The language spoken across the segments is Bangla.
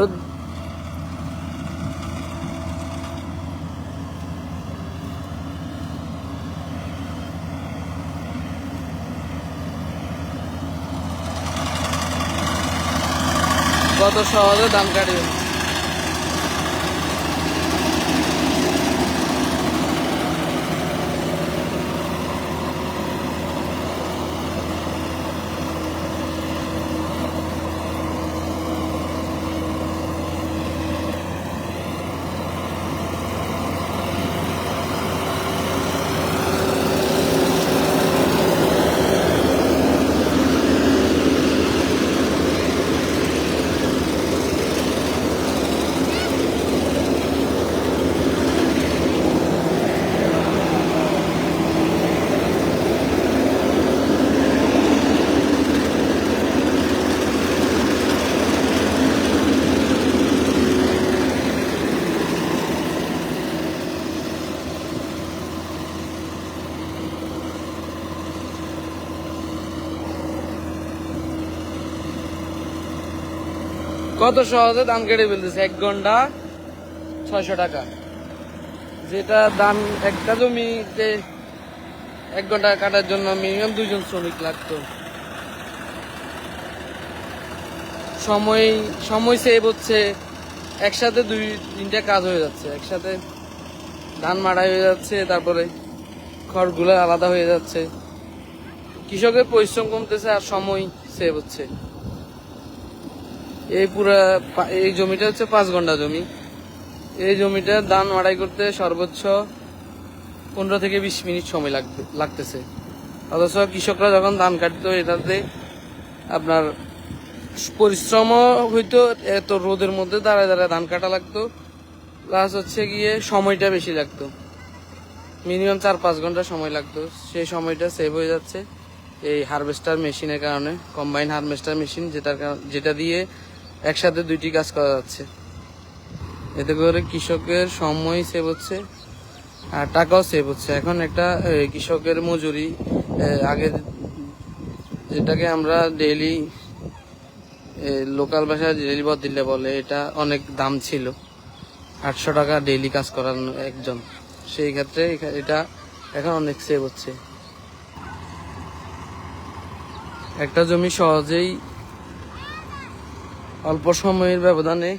কত সহজে দাম কাটবে কত সহজে ধান কেটে ফেলতেছে? এক ঘণ্টা ছয়শো টাকা। যেটা ধান একটা জমিতে এক ঘণ্টা কাটার জন্য মিনিমাম দুজন শ্রমিক লাগতো। সময় সময় সেভ হচ্ছে, একসাথে দুই, তিনটা কাজ হয়ে যাচ্ছে। একসাথে ধান মাড়াই হয়ে যাচ্ছে, তারপরে খড়গুলো আলাদা হয়ে যাচ্ছে। কৃষকের পরিশ্রম কমতেছে আর সময় সেভ হচ্ছে। এই পুরা এই জমিটা হচ্ছে পাঁচ ঘণ্টা জমি। এই জমিটা ধান মাড়াই করতে সর্বোচ্চ পনেরো থেকে বিশ মিনিট সময় লাগবে লাগতেছে। অথচ কৃষকরা যখন ধান কাটতো, এটাতে আপনার পরিশ্রমও হইতো, এত রোদের মধ্যে দাঁড়ায় দাঁড়ায় ধান কাটা লাগতো। প্লাস হচ্ছে গিয়ে সময়টা বেশি লাগতো। মিনিমাম চার পাঁচ ঘণ্টা সময় লাগতো। সেই সময়টা সেভ হয়ে যাচ্ছে। এই হারভেস্টার মেশিনের কারণে কম্বাইন হারভেস্টার মেশিন যেটার যেটা দিয়ে একসাথে দুইটি কাজ করা যাচ্ছে। এতে করে কৃষকের সময় সেভ হচ্ছে, আর টাকাও সেভ হচ্ছে। এখন একটা কৃষকের মজুরি আগে যেটাকে আমরা ডেইলি লোকাল ভাষায় ডেইলি বদিল্লে বলে, এটা অনেক দাম ছিল। আটশো টাকা ডেইলি কাজ করানো একজন। সেই ক্ষেত্রে এটা এখন অনেক সেভ হচ্ছে। একটা জমি সহজেই অল্প সময়ের ব্যবধানে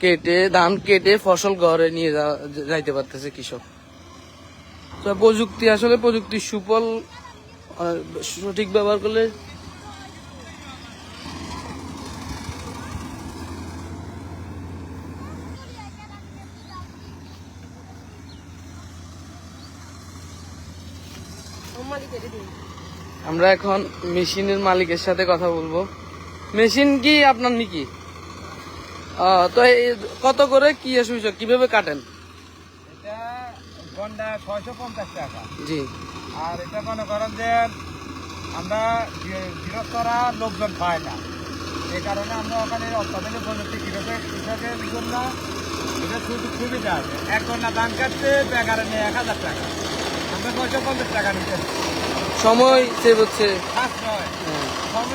কেটে ধান কেটে ফসল ঘরে নিয়ে যাওয়া- যাইতে পারতেছে কৃষক। তো প্রযুক্তি আসলে প্রযুক্তির সুফল সঠিক ব্যবহার করলে আমরা এখন মেশিনের মালিকের সাথে কথা বলব। মেশিন কি আপনার নাকি তো কত করে কি অসুবিধা? কীভাবে কাটেন? এটা ঘণ্টা ছয়শো পঞ্চাশ টাকা। জি। আর এটা মনে করেন যে আমরা লোকজন পাই না। কারণে আমরা ওখানে অত্যাধুনিক প্রযুক্তি কৃষকের কৃষকের জন্য এটা শুধু সুবিধা আছে। এক ঘণ্টা ধান কাটতে বেকারে নিয়ে এক হাজার টাকা। আমরা ছয়শো পঞ্চাশ টাকা নিতে। সময় সেভ হচ্ছে। সাশ্রয়।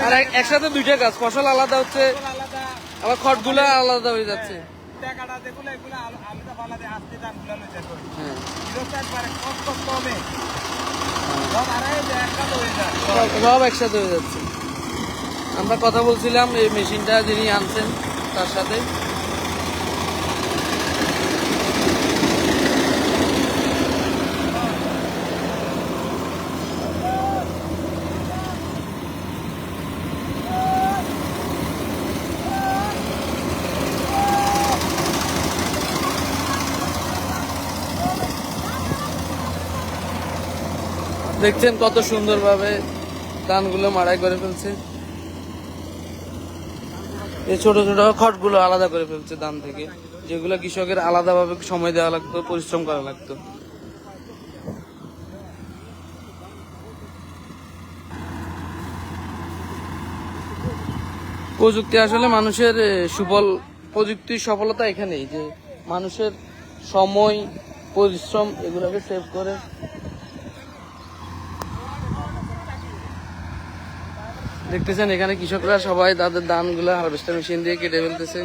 আর একসাথে দুইটা গাছ ফসল আলাদা হচ্ছে আবার খড়গুলো আলাদা হয়ে যাচ্ছে। টাকাটা যেগুলো এগুলো পালাতে আসতে লইতে একবারে কষ্ট কমে সব একসাথে হয়ে যাচ্ছে। আমরা কথা বলছিলাম এই মেশিনটা যিনি আনছেন তার সাথে। দেখছেন কত সুন্দরভাবে ধানগুলো মাড়াই করে ফেলছে। এই ছোট ছোট খড়গুলো আলাদা করে ফেলছে ধান থেকে, যেগুলো কৃষকের আলাদাভাবে সময় দেওয়া লাগতো, পরিশ্রম করা লাগতো। প্রযুক্তি আসলে মানুষের সুফল প্রযুক্তির সফলতা এখানেই, যে মানুষের সময়, পরিশ্রম এগুলোকে সেভ করে। দেখতেছেন এখানে কৃষকরা সবাই তাদের ধানগুলো হারভেস্টার মেশিন দিয়ে কেটে ফেলতেছে।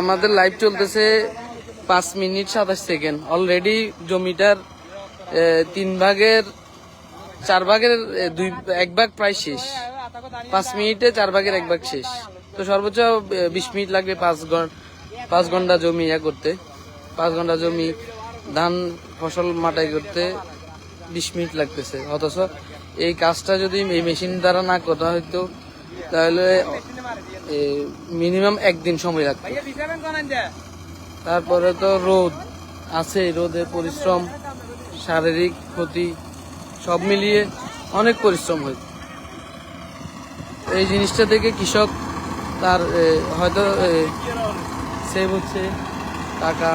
আমাদের লাইভ চলতেছে পাঁচ মিনিট সাতাশ সেকেন্ড অলরেডি জমিটার তিন ভাগের চার ভাগের দুই, এক ভাগ প্রায় শেষ। পাঁচ মিনিটে চার ভাগের এক ভাগ শেষ। তো সর্বোচ্চ বিশ মিনিট লাগবে পাঁচ ঘণ্টা পাঁচ ঘণ্টা জমি ইয়া করতে। পাঁচ ঘণ্টা জমি, ধান, ফসল মাটাই করতে বিশ মিনিট লাগতেছে। অথচ এই কাজটা যদি এই মেশিন দ্বারা না করা হইতো, তাহলে মিনিমাম একদিন সময় লাগতো। তারপরে তো রোদ, আছে রোদে পরিশ্রম, শারীরিক ক্ষতি সব মিলিয়ে অনেক পরিশ্রম হয়। এই জিনিসটা থেকে কৃষক তার হয়তো সেভ হচ্ছে টাকা।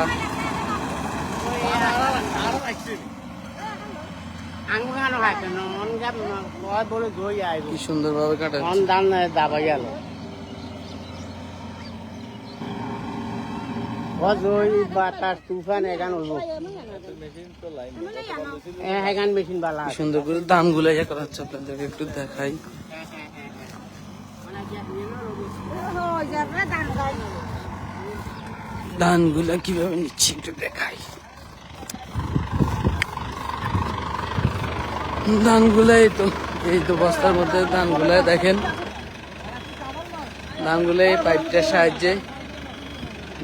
কি সুন্দরভাবে কাটা মন দান দাবা গেল ওই বাতাস তুফান বালা সুন্দর করে ইয়ে করা হচ্ছে একটু দেখাই। কীভাবে নিচ্ছি একটু দেখাই। ধানগুলা এই তো এই তো বস্তার মধ্যে ধানগুলা দেখেন। ধানগুলো এই পাইপটার সাহায্যে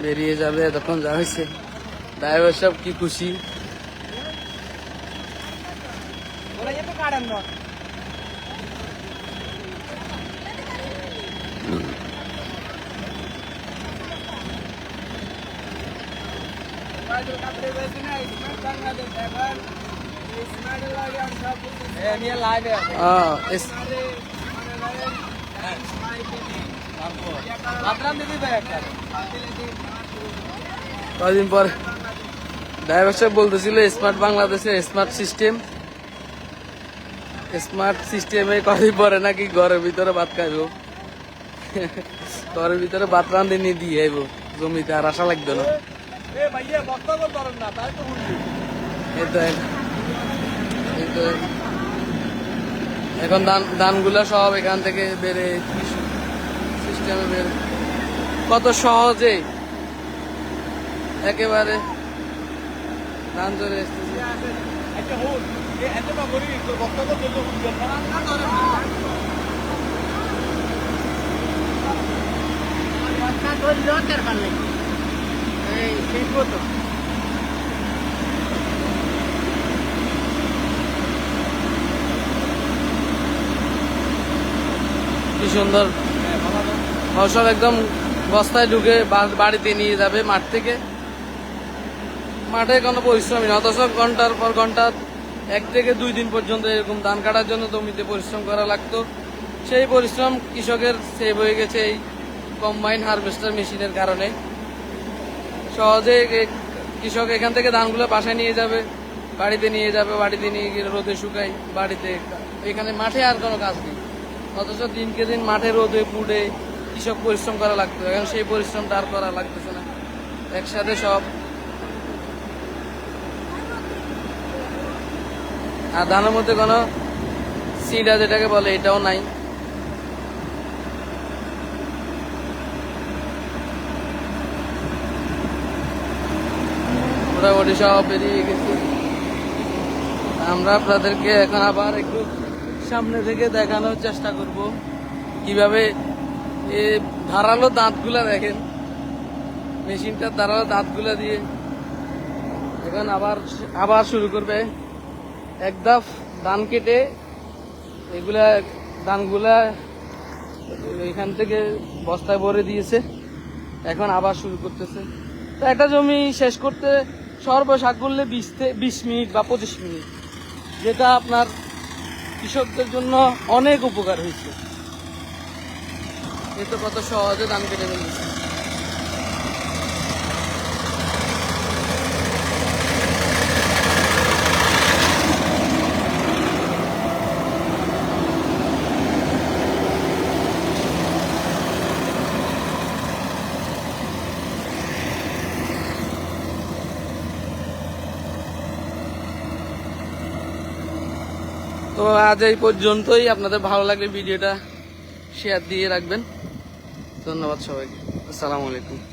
বেরিয়ে যাবে এতক্ষণ যা হয়েছে ড্রাইভার সব কি খুশি আহ, এস- কদিন পর ড্রাইভার সাহেব বলতেছিল স্মার্ট বাংলাদেশে স্মার্ট সিস্টেম স্মার্ট সিস্টেমে কদিন পরে নাকি ঘরের ভিতরে ভাত খাইব। ঘরের ভিতরে ভাত রান্ধে নিয়ে দিয়ে আইব জমিতে আর আশা লাগবে না। এখন ধান ধানগুলা সব এখান থেকে বেড়ে সিস্টেমে বের কত সহজে একেবারে ধান চলে এসতেছে লোকের পারলে এই তো কি সুন্দর। ফসল একদম বস্তায় ঢুকে বাড়িতে নিয়ে যাবে মাঠ থেকে। মাঠে কোনো পরিশ্রমই না, অথচ ঘণ্টার পর ঘণ্টা, এক থেকে দুই দিন পর্যন্ত এরকম ধান কাটার জন্য জমিতে পরিশ্রম করা লাগতো। সেই পরিশ্রম কৃষকের সেভ হয়ে গেছে এই কম্বাইন হারভেস্টার মেশিনের কারণে। সহজে কৃষক এখান থেকে ধানগুলো বাসায় নিয়ে যাবে, বাড়িতে নিয়ে যাবে, বাড়িতে নিয়ে গিয়ে রোদে শুকাই বাড়িতে এখানে মাঠে আর কোনো কাজ নেই। অথচ দিনকে দিন মাঠে রোদে পুড়ে কৃষক পরিশ্রম করা লাগতো এখন সেই পরিশ্রমটা আর করা লাগতেছে না। একসাথে সব। আর ধানের মধ্যে কোনো সিডা যেটাকে বলে, এটাও নাই। মোটামুটি সব বেরিয়ে গেছে। আমরা আপনাদেরকে এখন আবার একটু সামনে থেকে দেখানোর চেষ্টা করব, কীভাবে এ ধারালো দাঁতগুলা দেখেন। মেশিনটার ধারালো দাঁতগুলা দিয়ে এখন আবার আবার শুরু করবে। এক ধাপ ধান কেটে এগুলা ধানগুলা এখান থেকে বস্তায় ভরে দিয়েছে। এখন আবার শুরু করতেছে। তো একটা জমি শেষ করতে সর্বসাক করলে বিশ বিশ মিনিট বা পঁচিশ মিনিট, যেটা আপনার কৃষকদের জন্য অনেক উপকার হয়েছে। এ তো কত সহজে দাম কেটে নিয়েছে তো আজ এই পর্যন্তই। আপনাদের ভালো লাগলে ভিডিওটা শেয়ার দিয়ে রাখবেন। ধন্যবাদ সবাইকে। আসসালামু আলাইকুম।